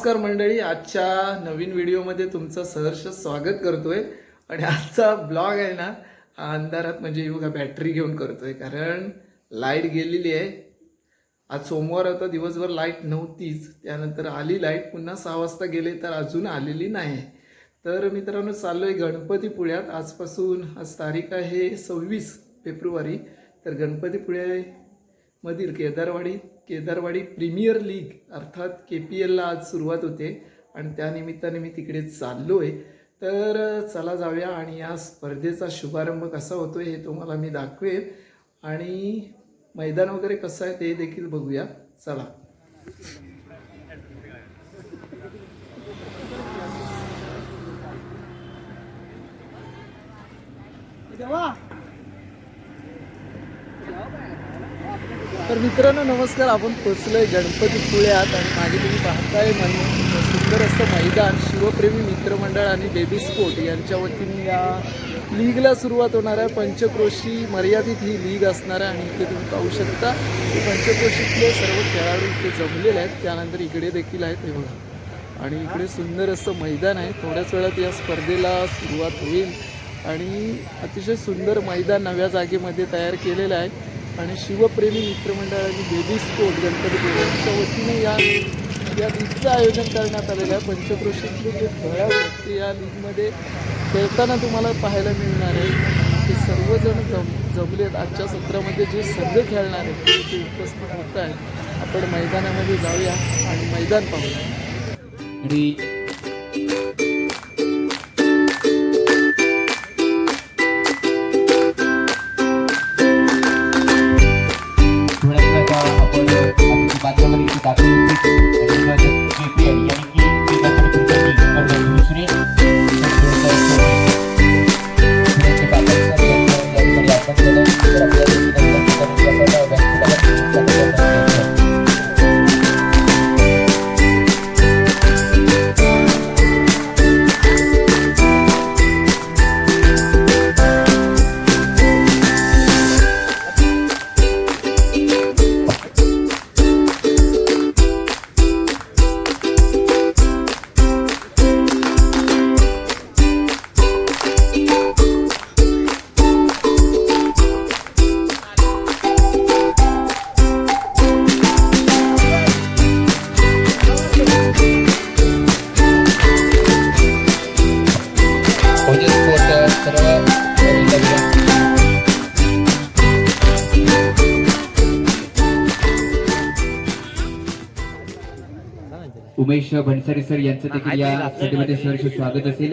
नमस्कार मंडळी आजच्या नवीन व्हिडिओमध्ये तुमचं सहर्ष स्वागत करतोय. आणि आजचा ब्लॉग आहे ना अंधारात म्हणजे बघा बॅटरी घेऊन करतोय. कारण लाइट गेलेली आहे. आज सोमवार होता दिवसभर लाइट नव्हतीच. त्यानंतर आली लाइट पुन्हा सहा वाजता गेले तर अजून आलेली नाही. तर मित्रांनो चाललो आहे गणपतीपुळ्यात. आजपासून आज तारीख आहे सव्वीस फेब्रुवारी. तर गणपतीपुळे मधील केदारवाडी केदारवाडी प्रीमियर लीग अर्थात के पी एलला आज सुरुवात होते आणि त्यानिमित्ताने मी तिकडे चाललो आहे तर चला जाऊया आणि या स्पर्धेचा शुभारंभ कसा होतो हे तुम्हाला मी दाखवेन आणि मैदान वगैरे कसं आहे ते देखील बघूया. चला. तर मित्रांनो नमस्कार. आपण पोचलोय गणपतीपुळ्यात आणि मागे तुम्ही पाहताय म्हणजे मन सुंदर असं मैदान शिवप्रेमी मित्रमंडळ आणि बेबी स्पोर्ट यांच्या वतीने या लीगला सुरुवात होणार आहे. पंचक्रोशी मर्यादित ही लीग असणार आहे आणि इथे तुम्ही पाहू शकता की पंचक्रोशीतले सर्व खेळाडू इथे जमलेले आहेत. त्यानंतर इकडे देखील आहेत हे बघा. आणि इकडे सुंदर असं मैदान आहे. थोड्याच वेळात या स्पर्धेला सुरुवात होईल. आणि अतिशय सुंदर मैदान नव्या जागेमध्ये तयार केलेलं आहे. आणि शिवप्रेमी मित्रमंडळाने आणि बेबी स्पोर्ट गणपतीपुळे यांच्या वतीने या या लीगचं आयोजन करण्यात आलेलं आहे. पंचक्रोशीतले जे खेळाडू ते या लीगमध्ये खेळताना तुम्हाला पाहायला मिळणार आहे. ते सर्वजण जम जमलेत. आजच्या सत्रामध्ये जे सगळे खेळणार आहेत ते उपस्थित होत आहेत. आपण मैदानामध्ये जाऊया आणि मैदान पाहूया. आपली बातम्यामध्ये इथे दाखल उमेश भंसारी सर यांचं देखील या स्पर्धेमध्ये सहर्ष स्वागत असेल.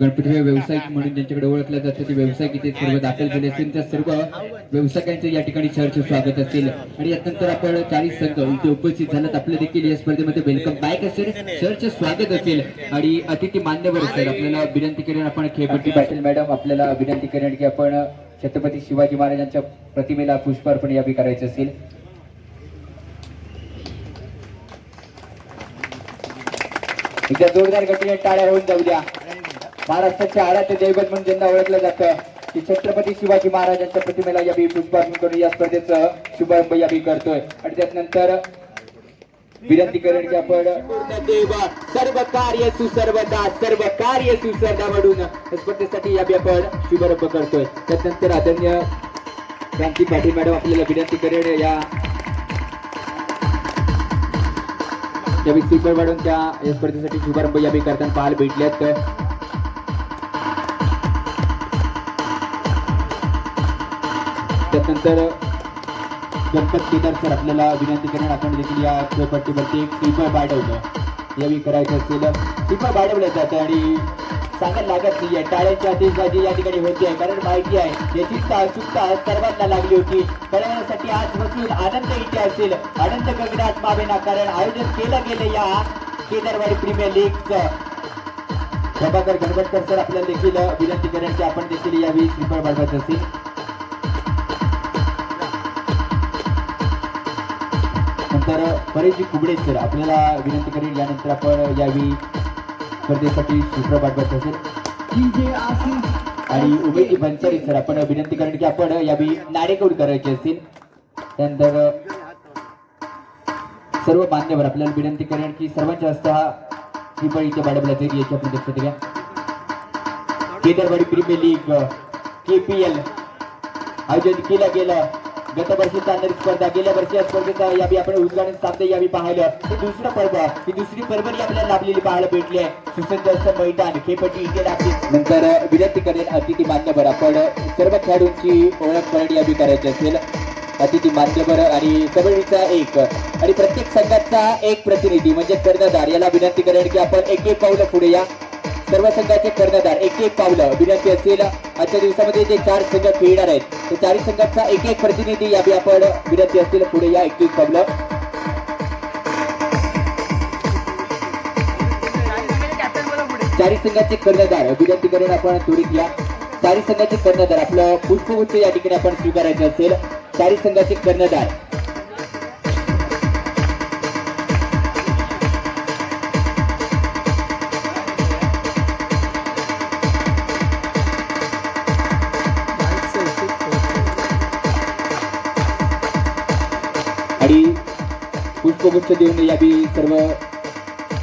गणपती व्यावसायिक म्हणून ज्यांच्याकडे ओळखलं जातं ते व्यावसायिक इथे सर्व दाखल झाले असतील त्या सर्व व्यावसायिकांचं या ठिकाणी सहर्ष स्वागत असेल. आणि यानंतर आपण चाळीस संघ इथे उपस्थित झालात. आपले देखील या स्पर्धेमध्ये वेलकम बॅक असेल. सहर्ष स्वागत असेल. आणि अतिथी मान्यवर असेल आपल्याला विनंती करेन आपण खेळपट्टी पाटील मॅडम आपल्याला विनंती करेन की आपण छत्रपती शिवाजी महाराजांच्या प्रतिमेला पुष्पार्पण यावी करायचे असेल. एकदा जोरदार गतीने टाळ्या होऊन जाऊ द्या. महाराष्ट्राच्या आराध्य दैवत म्हणून ज्यांना ओळखलं जातं की छत्रपती शिवाजी महाराजांच्या प्रतिमेला यावी पुष्पार्पण करून या स्पर्धेचं शुभारंभ यावी करतोय. आणि त्यानंतर विनंती करेन की आपण देव सर्व कार्य सुसर्वदा सर्व कार्य सुसर्दा म्हणून स्पर्धेसाठी यावी आपण शुभारंभ करतोय. त्यानंतर आदरणीय क्रांती पाटील मॅडम आपल्याला विनंती करेन या यावेळी स्पीकर वाढून त्या या स्पर्धेसाठी शुभारंभ यावेळी करताना पाहायला भेटल्यात. त्यानंतर गणपत केदार सर आपल्याला विनंती करणार आपण देखील या खेळपट्टीवरती एक स्लीपर बाळवलं यावेळी करायचं असेल. स्लीपर बाळवलं जातं आणि सांगत लागत नाहीये टाळ्यांची आतिषबाजी या ठिकाणी होती आहे. कारण माहिती आहे याची उत्सुकता सर्वांना लागली होती. पर्यावरणासाठी आज बसून आनंद इथे असेल आनंद गगनात मावेना कारण आयोजन केलं गेलं या केदारवाडी प्रीमियर लीगचं. प्रभाकर गणपतकर सर आपल्याला देखील विनंती करण्याची आपण देखील यावेळी श्रीफळ बाळगत असेल. नंतर परेशजी कुबडे सर आपल्याला विनंती करेल यानंतर आपण यावेळी स्पर्धेसाठी सूत्र पाठवायचं असेल. आणि उमेश भन्सारी सर आपण विनंती करेन की आपण यावेळी नाडेकौड करायची असेल त्यानंतर सर्व मान्यवर आपल्याला विनंती करेन की सर्वांच्या जास्त हा श्रीफळ इथे बाळगला जाईल याच्या आपण लक्षात घ्या Kedarwadi premier league K P L आयोजित केलं गेलं. गत वर्षीचा स्पर्धा गेल्या वर्षी या स्पर्धेचा यावी आपण उद्घाटन सामने यावी पाहिलं. ही दुसरं पर्व ही दुसरी पर्वणी आपल्याला लाभलेली पाहायला भेटली आहे. सुसज्ज असं मैदान खेपटी इथे लागली. नंतर विनंती करेल अतिथी मान्यवर आपण सर्व खेळाडूंची ओळख करणी यावी करायची असेल. अतिथी मान्यवर आणि कबड्डीचा एक आणि प्रत्येक संघाचा एक प्रतिनिधी म्हणजे कर्णधार. याला विनंती करेल की आपण एक एक पावलं पुढे या. सर्व संघाचे कर्णधार एक एक पावलं विनंती असेल आजच्या दिवसामध्ये जे चार संघ खेळणार आहेत त्या चारही संघाचा एक एक प्रतिनिधी यावी आपण विनंती असेल पुढे या एक एक पावलं. चारी संघाचे कर्णधार विनंती करून आपण त्वरित या चारी संघाचे कर्णधार आपलं पुष्पगुच्छ या ठिकाणी आपण स्वीकारायचं असेल. चारी संघाचे कर्णधार आणि पुष्पगुच्छ देऊन यावी सर्व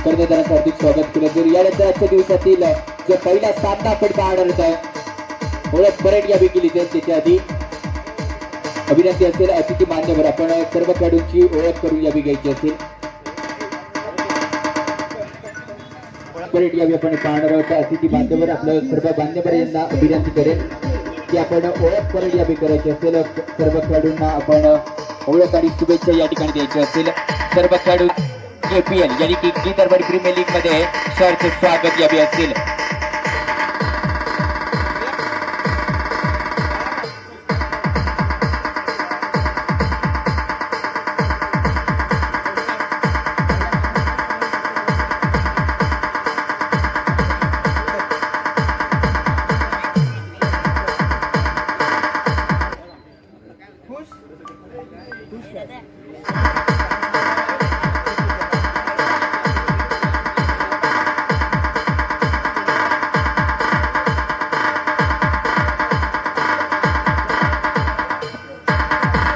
कर्णधारांचं हार्दिक स्वागत केलं. जर यानंतर आजच्या दिवसातील जो पहिला सामना आपण पाहणार होता ओळख परेड यावी केली तर त्याच्या आधी अभिनंती असेल अतिथी मान्यवर आपण सर्व खेळाडूंची ओळख करून यावी घ्यायची असेल. परेड यावी आपण पाहणार आहोत. अतिथी मान्यवर आपलं सर्व मान्यवर यांना अभिनंती करेल. की आपण ओळख परेड यावी करायची असेल. सर्व खेळाडूंना आपण ओळख आणि शुभेच्छा या ठिकाणी द्यायची असेल. सर्व खेळाडू केपीएल यानी की गीतरवाडी प्रीमियर लीगमध्ये सहर्ष स्वागत यावी असेल.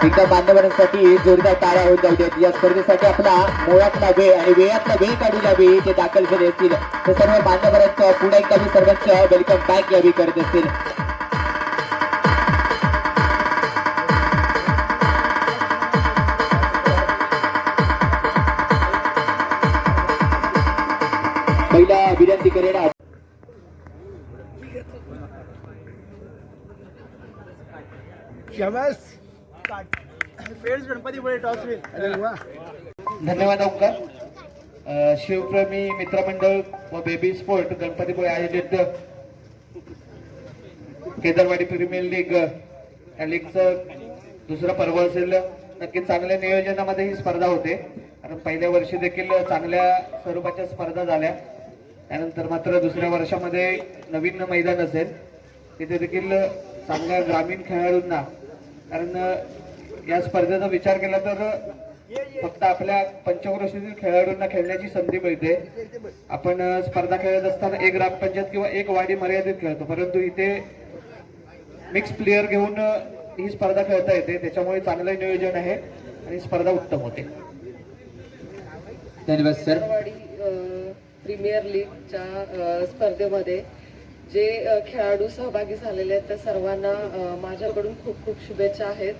एकदा बांधवांसाठी जोरदार टाळ्या होत जाऊ देत या स्पर्धेसाठी आपला मुळातला वेळ आणि वेळातला वेळ काढून यावी ते दाखल झाले असतील. तर सर्व बांधवांचं पुन्हा एकदा मी सर्वांचं वेलकम बॅक यावी करत असतील. पहिला विनंती करेन फेड्स गणपतीपुळे टॉस विन अरे वा धन्यवाद ओंकार शिवप्रेमी मित्रमंडळ व बेबी स्पोर्ट गणपतीपुळे आयोजित केदारवाडी प्रीमियर लीग या लीगचं दुसरं पर्व असेल. नक्कीच चांगल्या नियोजनामध्ये ही स्पर्धा होते. कारण पहिल्या वर्षी देखील चांगल्या स्वरूपाच्या स्पर्धा झाल्या. त्यानंतर मात्र दुसऱ्या वर्षामध्ये नवीन मैदान असेल. तिथे देखील चांगल्या ग्रामीण खेळाडूंना कारण या स्पर्धेचा विचार केला तर फक्त आपल्या पंचक्रोशीतील खेळाडूंना खेळण्याची संधी मिळते. आपण स्पर्धा खेळत असताना एक ग्रामपंचायत किंवा एक वाडी मर्यादित खेळतो. परंतु इथे मिक्स प्लेअर घेऊन ही स्पर्धा खेळता येते. त्याच्यामुळे चांगलं नियोजन आहे आणि स्पर्धा उत्तम होते. धन्यवाद सर प्रीमियर लीगच्या स्पर्धेमध्ये जे खेळाडू सहभागी झालेले आहेत त्या सर्वांना माझ्याकडून खूप खूप शुभेच्छा आहेत.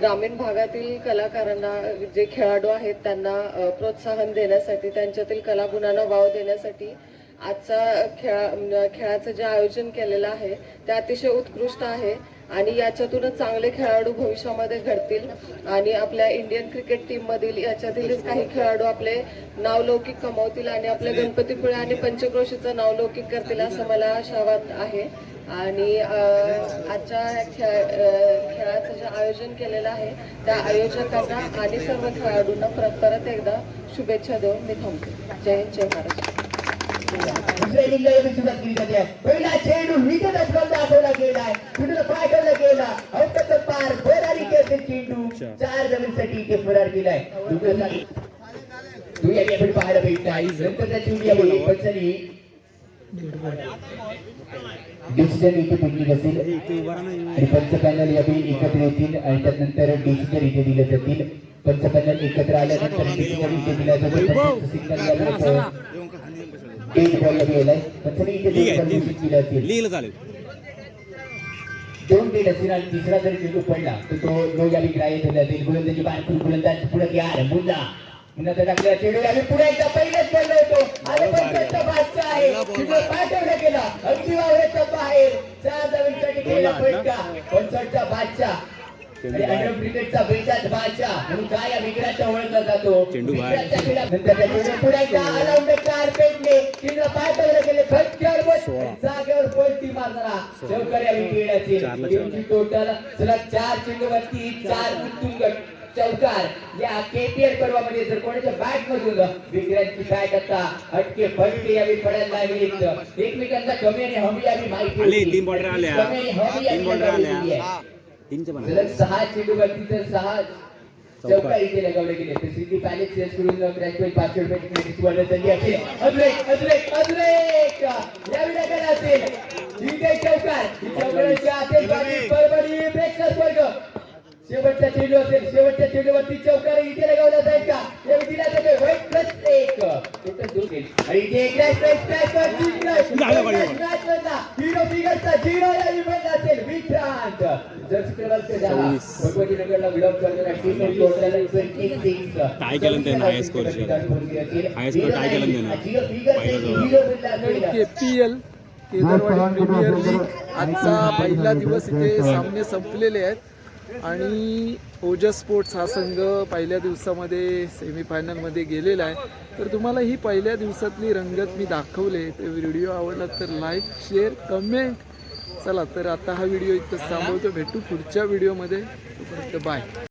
ग्रामीण भागातील कलाकारांना जे खेळाडू आहेत त्यांना प्रोत्साहन देण्यासाठी त्यांच्यातील कलागुणांना वाव देण्यासाठी आजचा खेळा खेळाचं जे आयोजन केलेलं आहे ते अतिशय उत्कृष्ट आहे. आणि याच्यातूनच चांगले खेळाडू भविष्यामध्ये घडतील. आणि आपल्या इंडियन क्रिकेट टीम मधील याच्यातीलच काही खेळाडू आपले नावलौकिक कमावतील आणि आपल्या गणपतीपुळे आणि पंचक्रोशीचं नावलौकिक करतील असं मला आशावाद आहे. आणि आजच्या खेळ खेळाचं जे आयोजन केलेलं आहे त्या आयोजकांना आणि सर्व खेळाडूंना परत परत एकदा शुभेच्छा देऊन मी थांबते. जय जय महाराष्ट्र दुसऱ्या इनिंगला सुरुवात केली जाते. आहे. पहिला चेंडू विकेट करून दाखवला गेलाय चेंडूला पाठवला गेला? अवकाश पार फरारी केले चेंडू. चार जमिनीसाठी इथे फरार केलाय. तू याने आपण पाहायला भेटत. आहे. नंतरचा चेंडू पंचनी डिसिजन इथे पिकनिक असेल आणि पंच पॅनल यावे एकत्र येतील आणि त्यानंतर डिसिजन इथे दिले जातील. पंचपल्ल्यात एकत्र आल्यानंतर बॉल गेलाय इथे दोन असतील. आणि तिसरा जर चेंडू पडला तर तो नो गोलंदाजी बारकूर गोलंदाज पुढे मुन्ना तर टाकलेला चेंडू यावी पुढे एकदा पहिलेच पडलो होतो. आणि पंचायतचा बादशाह आहे. तिथे पाठवलं गेला. अगदी वावराच्या बाहेर. गेला पंचायतचा बादशाह. आणि क्रिकेटचा बेचाच बादशाह म्हणून काय या विक्रांतचा ओळखला जातो? चेंडू बाहेर. विक्रांतच्या खेळात नंतर त्या चेंडू पुढे एकदा अलाउंड चार पेटले तिला पाठवलं गेले फटक्यावर बस जागेवर पलटी मारणारा चौकार या विकेट चारला असेल टोटल चला चार चेंडूवरती चार उत्तुंग चौकार. या केपीएल पर्वामध्ये जर कोणाच्या बॅट मधून विक्रांतची बॅट आता हटके फटके यावेळी पडायला एकमेकांना कमी आणि हमी यावी माहिती. कमी आणि हमी यावी तीनचं पण सलग सहा चेंडूवरती तर सहा चौकार इथे लगावले गेले. तर सिटी पॅलेस चेस कडून क्रॅशवेल पाचशे रुपयाची क्रेडिट वर्ल्ड झाली असेल. अद्रेक अद्रेक अद्रेक! यावी लागला असेल. इथे चौकार ही चौकाराची असेल. परभणी प्रेक्षक वर्ग. शेवटचा चेंडू असेल शेवटच्या चेंडूवरती चौकार इथे लगावला जाईल का यावी दिला जाते वाईट प्लस एक टोटल दोन गेल. आणि इथे क्रॅश क्रॅश क्रॅश वर तीन क्रॅश झालं पाहिजे. मॅच मधला हिरो फिगरचा झिरो या इव्हेंट असेल विक्रांत जर्सी क्रमांक दहा. भगवती नगरला विलॉग करणारा team total twenty six tie केलं त्यानं highest score शी. Highest score टाय केलं त्यानं. K P L Kedarwadi premier league आजचा पहिला दिवस इथे सामने संपलेले आहेत. आणि ओजस स्पोर्ट्स हा संघ पहिल्या दिवसामध्ये सेमीफायनलमध्ये गेलेला आहे. तर तुम्हाला ही पहिल्या दिवसातली रंगत मी दाखवले तर व्हिडिओ आवडला तर लाईक शेअर कमेंट चला तर आता हा व्हिडिओ इथं थांबवतो. भेटू पुढच्या व्हिडिओमध्ये. तोपर्यंत बाय